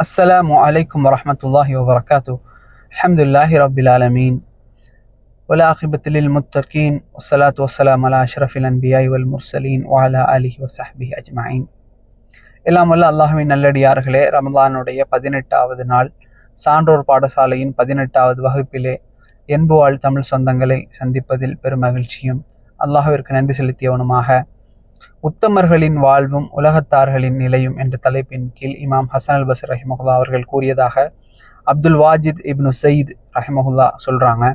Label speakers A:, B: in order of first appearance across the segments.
A: السلام عليكم ورحمة الله وبركاته الحمد لله رب العالمين والعاقبة للمتقين والصلاة والسلام على أشرف الأنبياء والمرسلين وعلى آله وصحبه أجمعين எல்லாம் வல்ல அல்லாஹுவின் நல்லடியார்களே ரமலானுடைய பதினெட்டாவது நாள் சான்றோர் பாடசாலையின் பதினெட்டாவது வகுப்பிலே என்புவாழ் தமிழ் சொந்தங்களை சந்திப்பதில் பெரும் மகிழ்ச்சியும் அல்லாஹ்விற்கு நன்றி செலுத்தியவனுமாக உத்தமர்களின் வாழ்வும் உலகத்தார்களின் நிலையும் என்ற தலைப்பின் கீழ் இமாம் ஹசன் அல் பசர் ரஹிமஹுல்லா அவர்கள் கூறியதாக அப்துல் வாஜித் இப்னு சயீத் ரஹிமஹுல்லா சொல்றாங்க.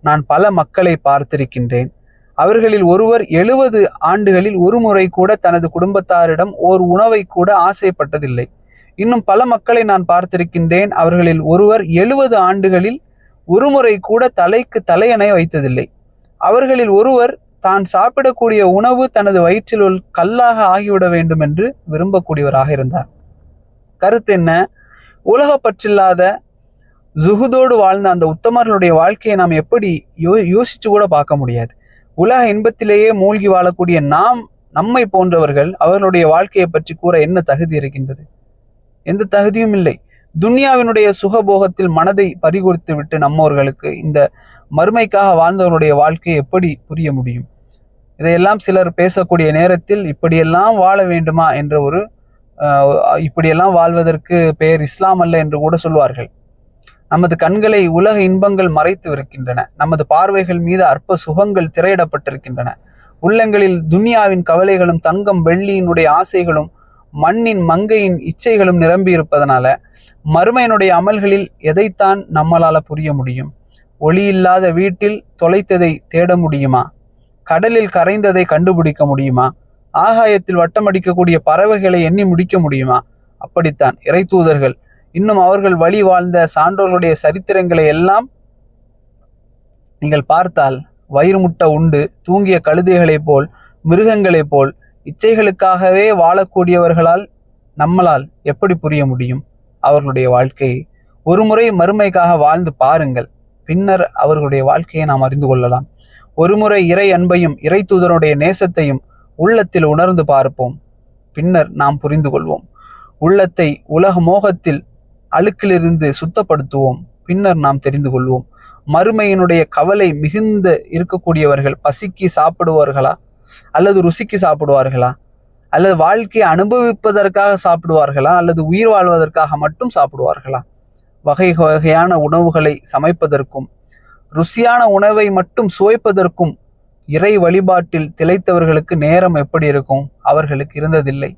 A: நான் பல மக்களை பார்த்திருக்கின்றேன். அவர்களில் ஒருவர் எழுபது ஆண்டுகளில் ஒரு முறை கூட தனது குடும்பத்தாரிடம் ஓர் உணவை கூட ஆசைப்பட்டதில்லை. இன்னும் பல மக்களை நான் பார்த்திருக்கின்றேன். அவர்களில் ஒருவர் எழுபது ஆண்டுகளில் ஒருமுறை கூட தலைக்கு தலையணை வைத்ததில்லை. அவர்களில் ஒருவர் தான் சாப்பிடக்கூடிய உணவு தனது வயிற்றில் உள் கல்லாக ஆகிவிட வேண்டும் என்று விரும்பக்கூடியவராக இருந்தார். கருத்து என்ன? உலக பற்றில்லாத ஜுகுதோடு வாழ்ந்த அந்த உத்தமர்களுடைய வாழ்க்கையை நாம் எப்படி யோ யோசிச்சு கூட பார்க்க முடியாது. உலக இன்பத்திலேயே மூழ்கி வாழக்கூடிய நாம் நம்மை போன்றவர்கள் அவர்களுடைய வாழ்க்கையை பற்றி கூற என்ன தகுதி இருக்கின்றது? எந்த தகுதியும் இல்லை. துன்யாவினுடைய சுகபோகத்தில் மனதை பறிகொடுத்து விட்டு நம்மவர்களுக்கு இந்த மறுமைக்காக வாழ்ந்தவருடைய வாழ்க்கையை எப்படி புரிய முடியும்? இதையெல்லாம் சிலர் பேசக்கூடிய நேரத்தில் இப்படியெல்லாம் வாழ வேண்டுமா என்ற ஒரு இப்படியெல்லாம் வாழ்வதற்கு பெயர் இஸ்லாம் அல்ல என்று கூட சொல்வார்கள். நமது கண்களை உலக இன்பங்கள் மறைத்து இருக்கின்றன நமது பார்வைகள் மீது அற்ப சுகங்கள் திரையிடப்பட்டிருக்கின்றன. உள்ளங்களில் துன்யாவின் கவலைகளும் தங்கம் வெள்ளியினுடைய ஆசைகளும் மண்ணின் மங்கையின் இச்சைகளும் நிரம்பி இருப்பதனால மறுமையினுடைய அமல்களில் எதைத்தான் நம்மளால புரிய முடியும்? ஒளி இல்லாத வீட்டில் தொலைத்ததை தேட முடியுமா? கடலில் கரைந்ததை கண்டுபிடிக்க முடியுமா? ஆகாயத்தில் வட்டமடிக்கக்கூடிய பறவைகளை எண்ணி முடிக்க முடியுமா? அப்படித்தான். இறை தூதர்கள் இன்னும் அவர்கள் வழி வாழ்ந்த சான்றோர்களுடைய சரித்திரங்களை எல்லாம் நீங்கள் பார்த்தால் வயிறு முட்டை உண்டு தூங்கிய கழுதைகளைப் போல் மிருகங்களைப் போல் இச்சைகளுக்காகவே வாழக்கூடியவர்களால் நம்மளால் எப்படி புரிய முடியும்? அவர்களுடைய வாழ்க்கையை ஒருமுறை மறுமைக்காக வாழ்ந்து பாருங்கள். பின்னர் அவர்களுடைய வாழ்க்கையை நாம் அறிந்து கொள்ளலாம். ஒருமுறை இறை அன்பையும் இறை தூதருடைய நேசத்தையும் உள்ளத்தில் உணர்ந்து பார்ப்போம். பின்னர் நாம் புரிந்து கொள்வோம். உள்ளத்தை உலக மோகத்தில் அழுக்கிலிருந்து சுத்தப்படுத்துவோம். பின்னர் நாம் தெரிந்து கொள்வோம். மறுமையினுடைய கவலை மிகுந்த இருக்கக்கூடியவர்கள் பசிக்கு சாப்பிடுவார்களா? அல்லது ருசிக்கு சாப்பிடுவார்களா? அல்லது வாழ்க்கையை அனுபவிப்பதற்காக சாப்பிடுவார்களா? அல்லது உயிர் வாழ்வதற்காக மட்டும் சாப்பிடுவார்களா? வகை வகையான உணவுகளை சமைப்பதற்கும் ருசியான உணவை மட்டும் சுவைப்பதற்கும் இறை வழிபாட்டில் திளைத்தவர்களுக்கு நேரம் எப்படி இருக்கும்? அவர்களுக்கு இருந்ததில்லை.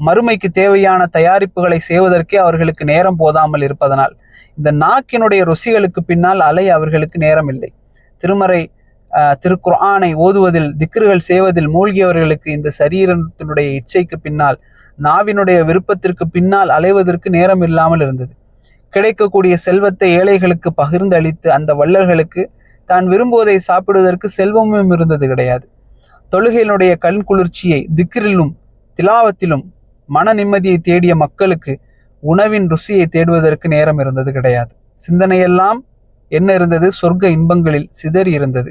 A: மறுமைக்கு தேவையான தயாரிப்புகளை செய்வதற்கே அவர்களுக்கு நேரம் போதாமல் இருப்பதனால் இந்த நாக்கினுடைய ருசிகளுக்கு பின்னால் அலை அவர்களுக்கு நேரம் இல்லை திருமறை திருக்குர்ஆனை ஓதுவதில் திக்ருகள் செய்வதில் மூழ்கியவர்களுக்கு இந்த சரீரத்தினுடைய இச்சைக்கு பின்னால் நாவினுடைய விருப்பத்திற்கு பின்னால் அலைவதற்கு நேரம் இல்லாமல் இருந்தது. கிடைக்கக்கூடிய செல்வத்தை ஏழைகளுக்கு பகிர்ந்து அளித்து அந்த வள்ளல்களுக்கு தான் விரும்புவதை சாப்பிடுவதற்கு செல்வமும் இருந்தது கிடையாது. தொழுகையினுடைய கண் குளிர்ச்சியை திக்ரிலும் திலாவத்திலும் மன நிம்மதியை தேடிய மக்களுக்கு உணவின் ருசியை தேடுவதற்கு நேரம் இருந்தது கிடையாது. சிந்தனையெல்லாம் என்ன இருந்தது? சொர்க்க இன்பங்களில் சிதறி இருந்தது.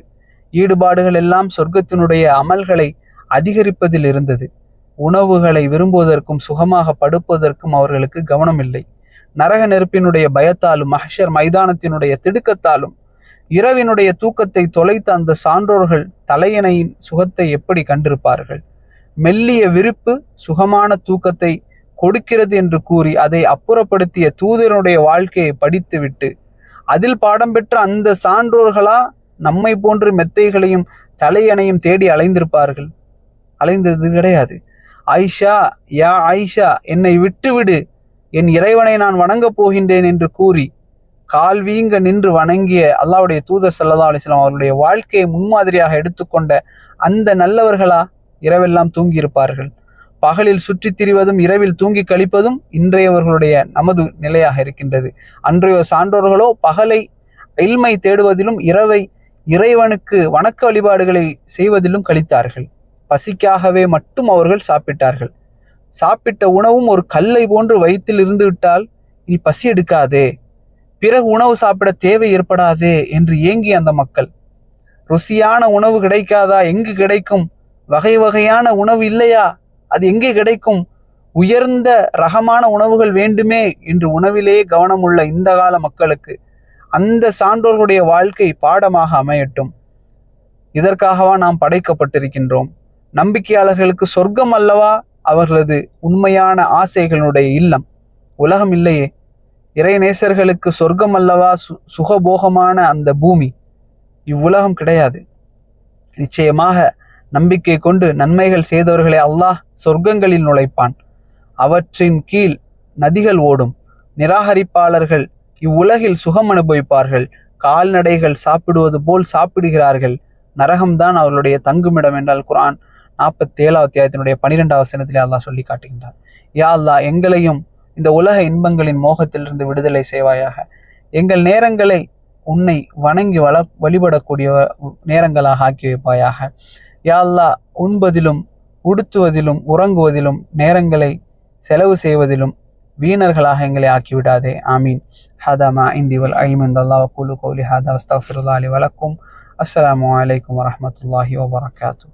A: ஈடுபாடுகள் எல்லாம் சொர்க்கத்தினுடைய அமல்களை அதிகரிப்பதில் இருந்தது. உணவுகளை விரும்புவதற்கும் சுகமாக படுப்பதற்கும் அவர்களுக்கு கவனம் இல்லை நரக நெருப்பினுடைய பயத்தாலும் மஹஷர் மைதானத்தினுடைய திடுக்கத்தாலும் இரவினுடைய தூக்கத்தை தொலைத்த அந்த சான்றோர்கள் தலையணையின் சுகத்தை எப்படி கண்டிருப்பார்கள்? மெல்லிய விருப்பு சுகமான தூக்கத்தை கொடுக்கிறது என்று கூறி அதை அப்புறப்படுத்திய தூதரனுடைய வாழ்க்கையை படித்துவிட்டு அதில் பாடம் பெற்ற அந்த சான்றோர்களா நம்மை போன்று மெத்தைகளையும் தலையணையும் தேடி அலைந்திருப்பார்கள்? அலைந்தது கிடையாது. ஆயிஷா யா ஆயிஷா என்னை விட்டுவிடு. என் இறைவனை நான் வணங்கப் போகின்றேன் என்று கூறி கால் வீங்க நின்று வணங்கிய அல்லாவுடைய தூதர் செல்லதா அலசலாம் அவர்களுடைய அவருடைய வாழ்க்கையை முன்மாதிரியாக எடுத்துக்கொண்ட அந்த நல்லவர்களா இரவெல்லாம் தூங்கியிருப்பார்கள் பகலில் சுற்றித் திரிவதும் இரவில் தூங்கி கழிப்பதும் இன்றையவர்களுடைய நமது நிலையாக இருக்கின்றது. அன்றைய சான்றோர்களோ பகலை இல்மை தேடுவதிலும் இரவை இறைவனுக்கு வணக்க வழிபாடுகளை செய்வதிலும் கழித்தார்கள். பசிக்காகவே மட்டும் அவர்கள் சாப்பிட்டார்கள். சாப்பிட்ட உணவும் ஒரு கல்லை போன்று வயிற்றில் இருந்து விட்டால் இனி பசி எடுக்காதே. பிறகு உணவு சாப்பிட தேவை ஏற்படாதே என்று ஏங்கிய அந்த மக்கள். ருசியான உணவு கிடைக்காதா? எங்கு கிடைக்கும்? வகை வகையான உணவு இல்லையா? அது எங்கே கிடைக்கும்? உயர்ந்த ரகமான உணவுகள் வேண்டுமே என்று உணவிலே கவனமுள்ள இந்த கால மக்களுக்கு அந்த சான்றோர்களுடைய வாழ்க்கை பாடமாக அமையட்டும். இதற்காகவா நாம் படைக்கப்பட்டிருக்கின்றோம். நம்பிக்கையாளர்களுக்கு சொர்க்கம் அல்லவா? அவர்களது உண்மையான ஆசைகளுடைய இல்லம். உலகம் இல்லையே இறைநேசர்களுக்கு சொர்க்கம் அல்லவா சு சுகபோகமான அந்த பூமி. இவ்வுலகம் கிடையாது. நிச்சயமாக நம்பிக்கை கொண்டு நன்மைகள் செய்தவர்களை அல்லாஹ் சொர்க்கங்களில் நுழைப்பான். அவற்றின் கீழ் நதிகள் ஓடும். நிராகரிப்பாளர்கள் இவ்வுலகில் சுகம் அனுபவிப்பார்கள். கால்நடைகள் சாப்பிடுவது போல் சாப்பிடுகிறார்கள். நரகம்தான் அவர்களுடைய தங்குமிடம் என்றால் குரான் நாற்பத்தேழாவது அத்தியாயத்தினுடைய பனிரெண்டாவது சனத்திலே அல்லாஹ் சொல்லி காட்டுகின்றார் யா அல்லா எங்களையும் இந்த உலக இன்பங்களின் மோகத்திலிருந்து விடுதலை செய்வாயாக. எங்கள் நேரங்களை உன்னை வணங்கி வள வழிபடக்கூடிய நேரங்களாக ஆக்கி வைப்பாயாக. யா உண்பதிலும் உடுத்துவதிலும் உறங்குவதிலும் நேரங்களை செலவு செய்வதிலும் வீணர்களாக எங்களை ஆக்கிவிடாதே ஆமீன். ஹதா இந்திவல் இந்தி அல்லாஹ் கூலு கோலி ஹதா அஸ்தஃபிருல்லா அலி வலக்கும் அஸ்ஸலாமு வலைக்கம் வரமத்துல்லாஹி வபரகாத்தூ